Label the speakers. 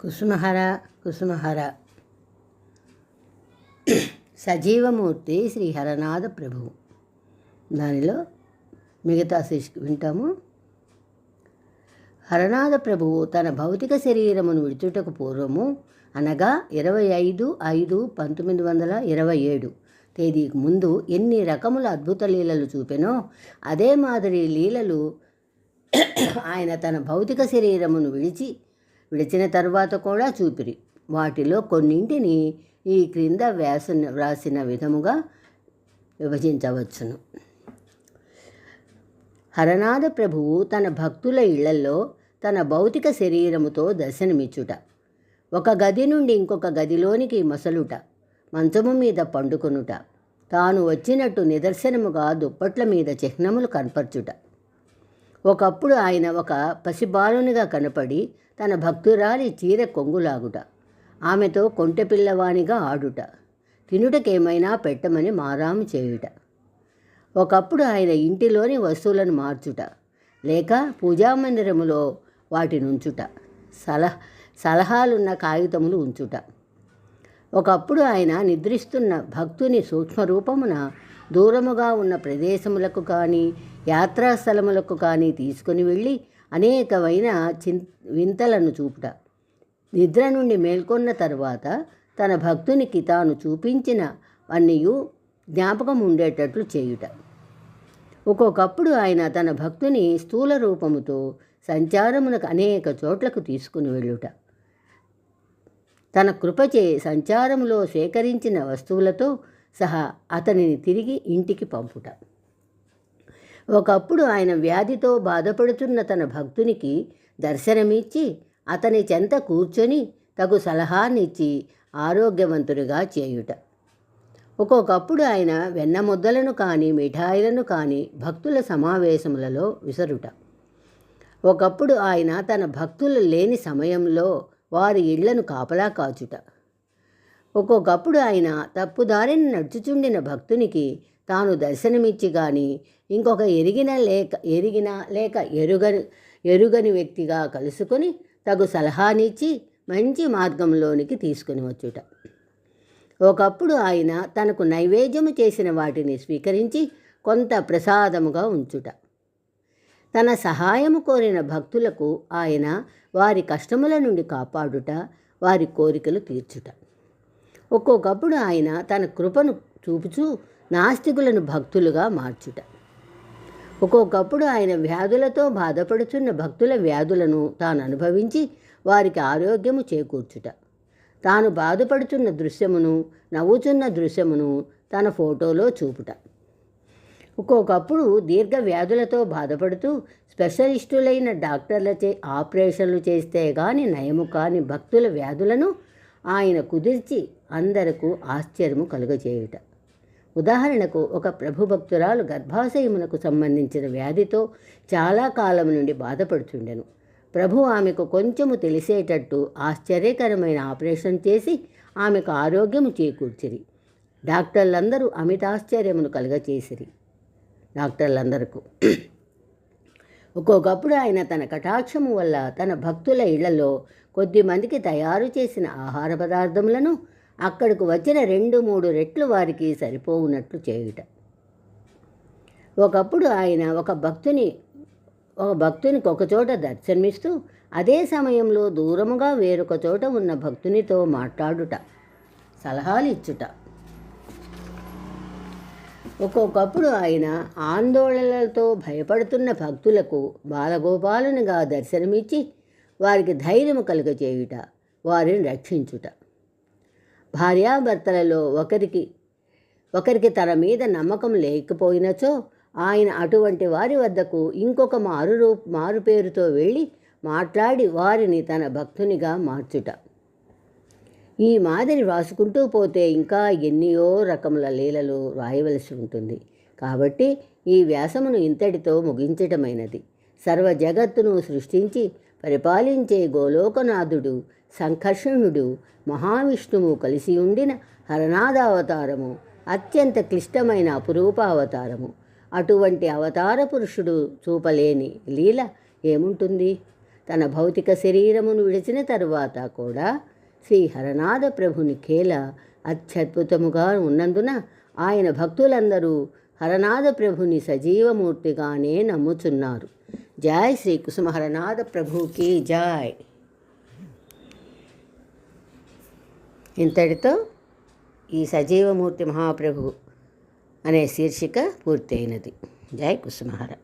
Speaker 1: కుసుమహర కుసుమహర. సజీవమూర్తి శ్రీ హరనాథ ప్రభువు దానిలో మిగతా శీర్షిక వింటాము. హరనాథ ప్రభువు తన భౌతిక శరీరమును విడుచుటకు పూర్వము అనగా ఇరవై ఐదు ఐదు పంతొమ్మిది వందల ఇరవై ఏడు. తేదీకి ముందు ఎన్ని రకముల అద్భుత లీలలు చూపెనో అదే మాదిరి లీలలు ఆయన తన భౌతిక శరీరమును విడిచి విడిచిన తర్వాత కూడా చూపిరి. వాటిలో కొన్నింటిని ఈ క్రింద వ్యాసన వ్రాసిన విధముగా విభజించవచ్చును. హరనాథ ప్రభువు తన భక్తుల ఇళ్ళలో తన భౌతిక శరీరముతో దర్శనమిచ్చుట ఒక గది నుండి ఇంకొక గదిలోనికి మసలుట మంచము మీద పండుకొనుట తాను వచ్చినట్టు నిదర్శనముగా దుప్పట్ల మీద చిహ్నములు కనపరచుట. ఒకప్పుడు ఆయన ఒక పసిబాలునిగా కనపడి తన భక్తురాలి చీర కొంగులాగుట. ఆమెతో కొంటె పిల్లవానిగా ఆడుట. తినుటకేమైనా పెట్టమని మారాము చేయుట. ఒకప్పుడు ఆయన ఇంటిలోని వస్తువులను మార్చుట. లేక పూజామందిరములో వాటినుంచుట. సలహ సలహాలున్న కాగితములు ఉంచుట. ఒకప్పుడు ఆయన నిద్రిస్తున్న భక్తుని సూక్ష్మరూపమున దూరముగా ఉన్న ప్రదేశములకు కానీ యాత్రాస్థలములకు కానీ తీసుకుని వెళ్ళి అనేకమైన చిన్ వింతలను చూపుట. నిద్ర నుండి మేల్కొన్న తర్వాత తన భక్తునికి తాను చూపించిన అన్నయు జ్ఞాపకం ఉండేటట్లు చేయుట. ఒక్కొక్కప్పుడు ఆయన తన భక్తుని స్థూల రూపముతో సంచారమునకు అనేక చోట్లకు తీసుకుని వెళ్ళుట. తన కృపచే సంచారములో సేకరించిన వస్తువులతో సహా అతనిని తిరిగి ఇంటికి పంపుట. ఒకప్పుడు ఆయన వ్యాధితో బాధపడుతున్న తన భక్తునికి దర్శనమిచ్చి అతని చెంత కూర్చొని తగు సలహానిచ్చి ఆరోగ్యవంతుడిగా చేయుట. ఒక్కొక్కప్పుడు ఆయన వెన్న ముద్దలను కానీ మిఠాయిలను కానీ భక్తుల సమావేశములలో విసరుట. ఒకప్పుడు ఆయన తన భక్తులు లేని సమయంలో వారి ఇళ్ళను కాపలా కాచుట. ఒక్కొక్కప్పుడు ఆయన తప్పుదారిని నడుచుచుండిన భక్తునికి తాను దర్శనమిచ్చి కానీ ఇంకొక ఎరిగిన లేక ఎరిగిన లేక ఎరుగని ఎరుగని వ్యక్తిగా కలుసుకొని తగు సలహానిచ్చి మంచి మార్గంలోనికి తీసుకుని వచ్చుట. ఒకప్పుడు ఆయన తనకు నైవేద్యము చేసిన వాటిని స్వీకరించి కొంత ప్రసాదముగా ఉంచుట. తన సహాయము కోరిన భక్తులకు ఆయన వారి కష్టముల నుండి కాపాడుట వారి కోరికలు తీర్చుట. ఒక్కొక్కప్పుడు ఆయన తన కృపను చూపుచూ నాస్తికులను భక్తులుగా మార్చుట. ఒక్కొక్కప్పుడు ఆయన వ్యాధులతో బాధపడుచున్న భక్తుల వ్యాధులను తాను అనుభవించి వారికి ఆరోగ్యము చేకూర్చుట. తాను బాధపడుతున్న దృశ్యమును నవ్వుచున్న దృశ్యమును తన ఫోటోలో చూపుట. ఒక్కొక్కప్పుడు దీర్ఘ వ్యాధులతో బాధపడుతూ స్పెషలిస్టులైన డాక్టర్లచే ఆపరేషన్లు చేస్తే గాని నయము కాని భక్తుల వ్యాధులను ఆయన కుదిర్చి అందరకు ఆశ్చర్యము కలుగజేయుట. ఉదాహరణకు ఒక ప్రభు భక్తురాలు గర్భాశయమునకు సంబంధించిన వ్యాధితో చాలా కాలం నుండి బాధపడుతుండెను. ప్రభు ఆమెకు కొంచెము తెలిసేటట్టు ఆశ్చర్యకరమైన ఆపరేషన్ చేసి ఆమెకు ఆరోగ్యము చేకూర్చిరి. డాక్టర్లందరూ అమితాశ్చర్యమును కలుగచేసిరి. డాక్టర్లందరకు ఒక్కొక్కప్పుడు ఆయన తన కటాక్షము వల్ల తన భక్తుల ఇళ్ళలో కొద్ది మందికి తయారు చేసిన ఆహార పదార్థములను అక్కడకు వచ్చిన రెండు మూడు రెట్లు వారికి సరిపోవునట్లు చేయుట. ఒకప్పుడు ఆయన ఒక భక్తుని ఒక భక్తునికి ఒకచోట దర్శనమిస్తూ అదే సమయంలో దూరముగా వేరొక చోట ఉన్న భక్తునితో మాట్లాడుట సలహాలు ఇచ్చుట. ఒక్కొక్కప్పుడు ఆయన ఆందోళనలతో భయపడుతున్న భక్తులకు బాలగోపాలునిగా దర్శనమిచ్చి వారికి ధైర్యము కలుగజేయుట వారిని రక్షించుట. భార్యాభర్తలలో ఒకరికి ఒకరికి తన మీద నమ్మకం లేకపోయినచో ఆయన అటువంటి వారి వద్దకు ఇంకొక మారు రూ మారు పేరుతో వెళ్ళి మాట్లాడి వారిని తన భక్తునిగా మార్చుట. ఈ మాదిరి వ్రాసుకుంటూ పోతే ఇంకా ఎన్నో రకముల లీలలు రాయవలసి ఉంటుంది. కాబట్టి ఈ వ్యాసమును ఇంతటితో ముగించటమైనది. సర్వ జగత్తును సృష్టించి పరిపాలించే గోలోకనాథుడు సంకర్షణుడు మహావిష్ణువు కలిసి ఉండిన హరనాథావతారము అత్యంత క్లిష్టమైన అపురూప అవతారము అటువంటి అవతార పురుషుడు చూపలేని లీల ఏముంటుంది? తన భౌతిక శరీరమును విడిచిన తరువాత కూడా శ్రీ హరనాథ ప్రభుని కేల అత్యద్భుతముగా ఉన్నందున ఆయన భక్తులందరూ హరనాథ ప్రభుని సజీవమూర్తిగానే నమ్ముచున్నారు. జై శ్రీ కుసుమ హరనాథ ప్రభుకి జై. ఇంతటితో ఈ సజీవమూర్తి మహాప్రభు అనే శీర్షిక పూర్తయినది. జై కుసుమహారా